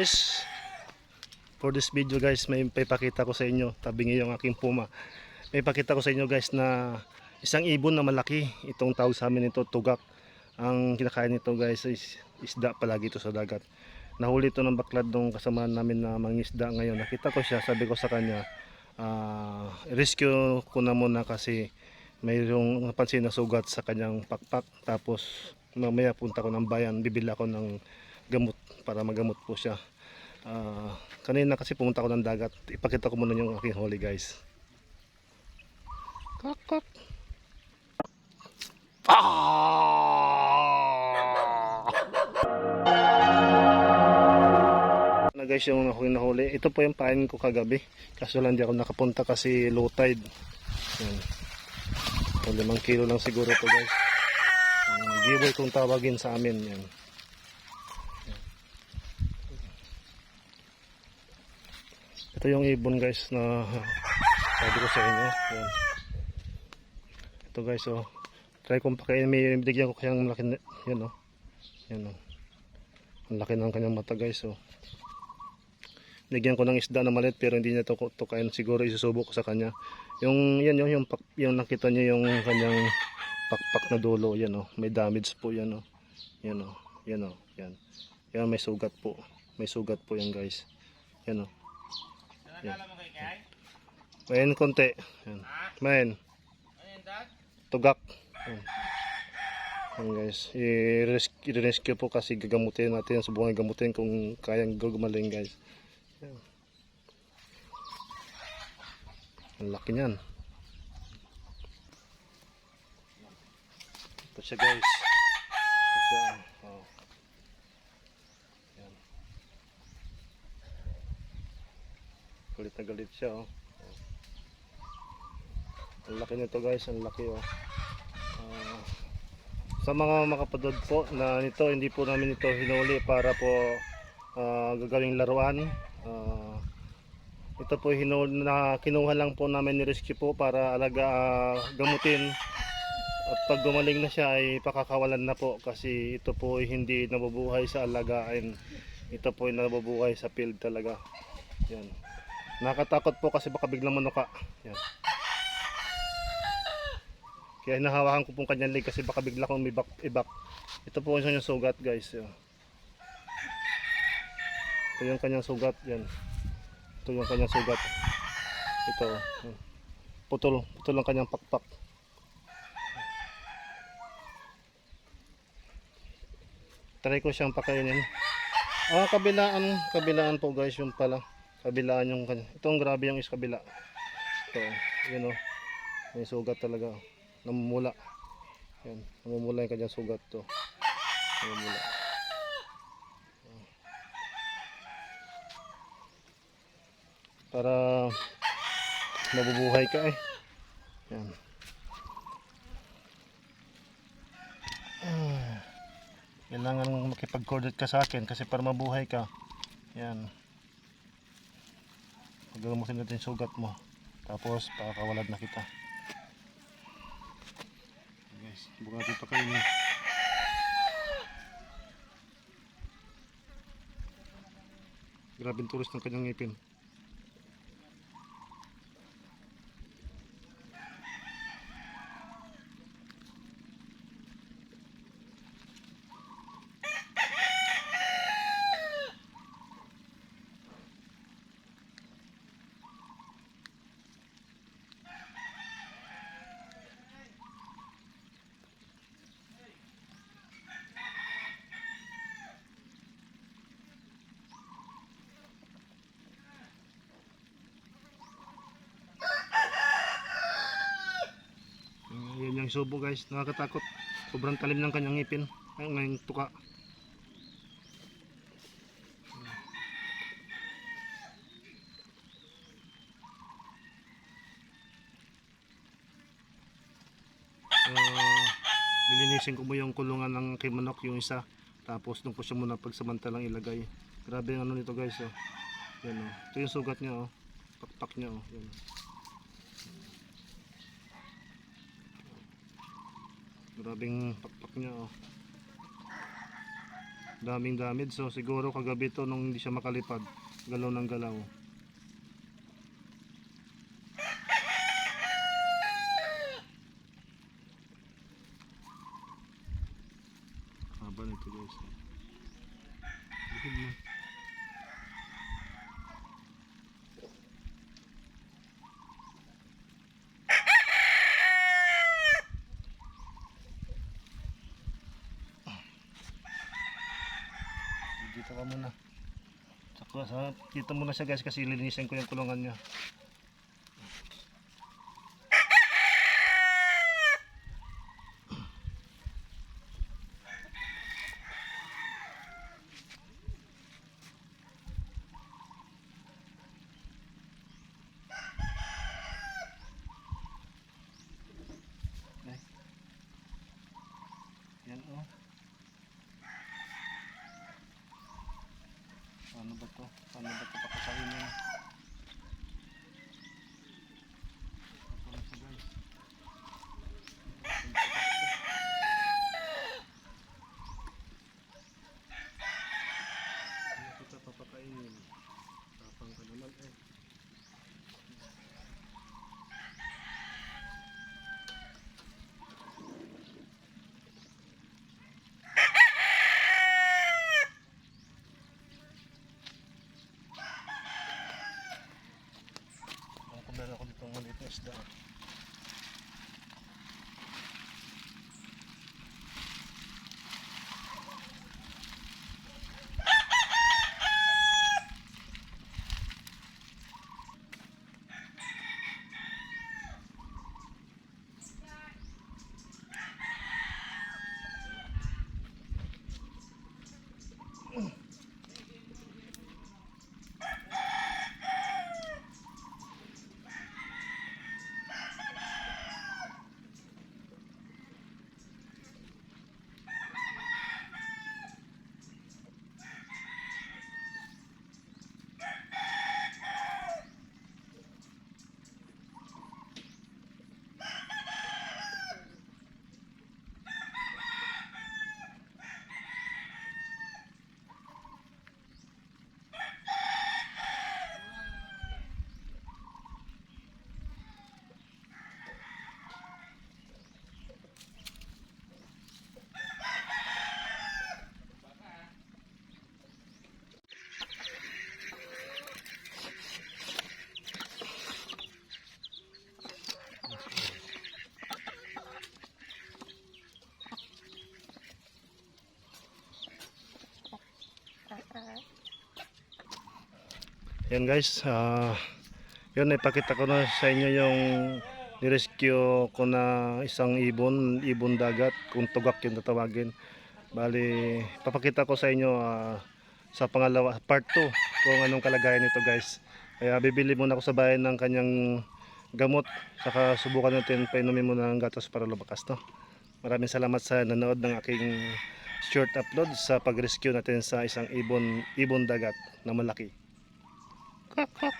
Guys, for this video guys, may ipapakita ko sa inyo, tabi niyo yung aking puma. May ipakita ko sa inyo guys na isang ibon na malaki, itong tawag sa amin ito, tugak. Ang kinakain nito guys is isda palagi ito sa dagat. Nahuli ito ng baklad nung kasama namin na mangisda ngayon. Nakita ko siya, sabi ko sa kanya, ah, rescue ko na muna kasi mayroong napansin na sugat sa kanyang pakpak. Tapos mamaya punta ko ng bayan, bibili ako ng gamot para magamot po siya. Ah, kanina kasi pumunta ako ng dagat. Ipakita ko muna yung aking huli guys. Kak kak. Ah! Na guys yung nahuli nahuli. Ito po yung pain ko kagabi. Kaso lang di ako nakapunta kasi low tide. Yan. So, limang kilo lang siguro to guys. Giveaway kung tawagin sa amin yan. Ito yung ibon guys na sabi ko sa inyo. Yan. Ito guys oh. Try kong pakain. May binigyan ko kayang malaki na. Yan oh. Yan oh. Ang laki ng kanyang mata guys oh. Binigyan ko ng isda na maliit pero hindi niya to, to kain. Siguro isusubok ko sa kanya. Yung yan yung, yung, pak, yung nakita niyo yung kanyang pakpak na dulo. Yan oh. May damage po yan oh. Yan oh. Yan oh. Yan. Yan may sugat po. May sugat po yan guys. Yan oh. Nakakala mo kay Kay? Mayan konti. Yan. Mayan. Tugak. Yan. Yan guys. I-rescue po kasi gagamutin natin. Subukan gamutin kung kayang gumaling guys. Yan. Ang laki niyan. Ito siya guys. Ito siya. Oh. Yan. Galit na galit siya oh. Ang laki nito guys, ang laki oh. Ah, sa mga makapanood po na nito, hindi po namin ito hinuli para po ah, gagawing laruan. Ah, ito po hinuli na kinuha lang po namin ni Rescue po para alaga ah, gamutin. At pag gumaling na siya ay pakakawalan na po kasi ito po ay hindi nabubuhay sa alagaan. Ito po ay nabubuhay sa field talaga. Yan. Nakatakot po kasi baka biglang manuka. Yan. Kaya hinahawakan ko pong kanyang leg kasi baka bigla kong ibak, ibak. Ito po yung kanyang sugat guys. Yan. Ito yung kanyang sugat. Yan. Ito yung kanyang sugat. Ito. yan. Putol. Putol ang kanyang pakpak. Try ko siyang pakainin. Ah, kabilaan. Kabilaan po guys yung pala. Kabilaan yung kanya. Itong grabe yung is kabila. Ito. Yun o. May sugat talaga. Namumula. Yan. Namumula yung kanyang sugat to. Namumula. Para mabubuhay ka eh. Yan. Ah. Kailangan makipag-coordinate ka sa akin kasi para mabuhay ka. Yan. Paggamutin natin sugat mo. Tapos pakakawalad na kita. Guys, buka natin pakainin. Grabing tulis ng kanyang ngipin. Yung subo guys, nakakatakot. Sobrang talim ng kanyang ngipin. Ay, ngayong tuka. Ah, lilinisin ko mo yung kulungan ng kay manok yung isa. Tapos doon ko siya muna pagsamantalang ilagay. Grabe yung ano nito guys oh. Yan oh. Ito yung sugat niya oh. Pakpak niya oh. Yan. Grabing pakpak niya oh. Daming damage. So siguro kagabi to nung hindi siya makalipad. Galaw ng galaw. Haba nito guys. Lihid na. Dito ka muna. Saka sa dito muna siya guys kasi lilinisin ko yung kulungan niya. Ba to? Ano ba to pakasainin? Ito na siya guys. Hindi kita papakainin. Tapang ka naman eh. Ang kung meron ako dito maliit na isda. Yan guys, ah yun ipakita ko na sa inyo yung nirescue ko na isang ibon, ibon dagat, kung tugak yung tatawagin. Bali, papakita ko sa inyo ah, sa pangalawa, part 2, kung anong kalagayan nito guys. Kaya bibili muna ako sa bayan ng kanyang gamot, saka subukan natin painumin muna ng gatas para lumakas to. Maraming salamat sa nanood ng aking short upload sa pag-rescue natin sa isang ibon, ibon dagat na malaki. guck